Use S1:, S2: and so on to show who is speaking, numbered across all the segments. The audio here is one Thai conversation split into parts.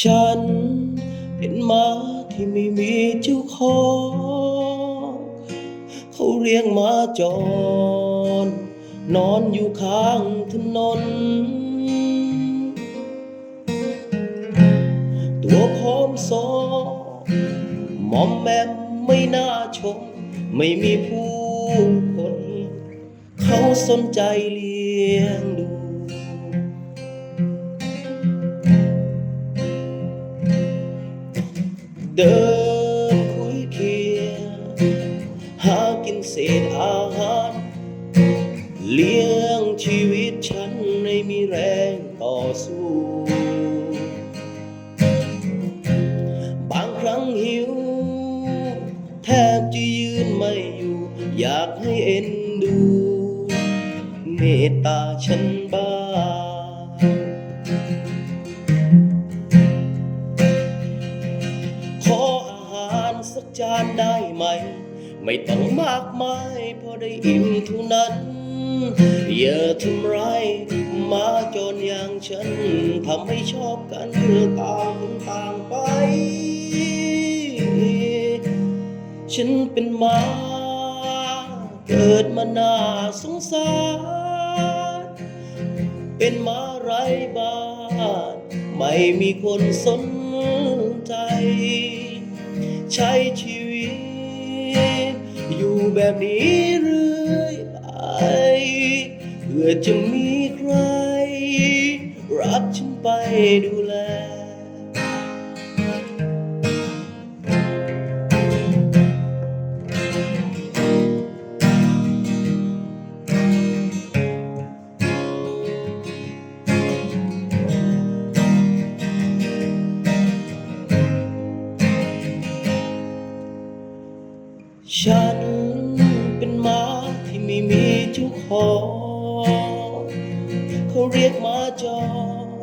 S1: ฉันเป็นหมาที่ไม่มีเจ้าของเขาเรียกมาจร นอนอยู่ข้างถนน มโซมอมแมมไม่น่าชม ไม่มีผู้คน เขาสนใจเลี้ยงดูเดินคุยเคียงหากินเศษอาหาร เลี้ยงชีวิตฉันให้มีแรงต่อสู้ เอ็นดู เมตตาฉันบ้างขออาหารสักจานได้ไหม ไม่ต้องมากมายพอได้อิ่มเท่านั้น อย่าทำร้ายมาจนอย่างฉันทำให้ชอบกันเมื่อต่างคนต่างไป ฉันเป็นมา เกิดมาน่าสงสาร เป็นมาไรบ้าน ไม่มีคนสนใจ ใช้ชีวิต อยู่แบบนี้เรื่อยไปเพื่อจะมีใคร รักฉันไปดูแล ฉันเป็นหมาที่ไม่มีเจ้าของเขาเรียกหมาจ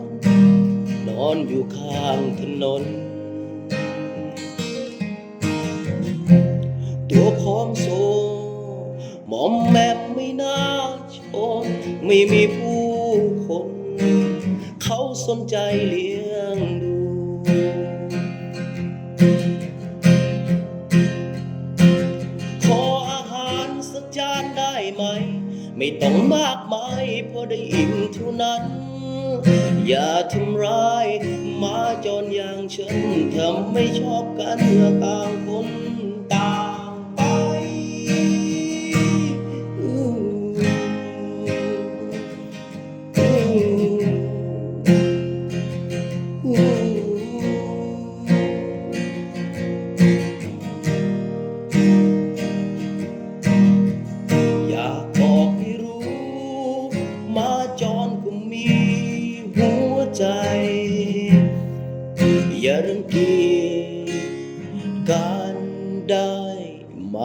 S1: รนอนอยู่ข้างถนน ตัวพร้อมโซหมอมแมมไม่น่าชม ไม่มีผู้คน เขาสนใจเลี้ย ไม่ต้องมากมายพอได้อิ่มเท่านั้น อย่าทำร้ายมาจรอย่างฉันทำไม่ชอบกันเมื่อต่างคน อย่ารังเกียจกันได้ไหม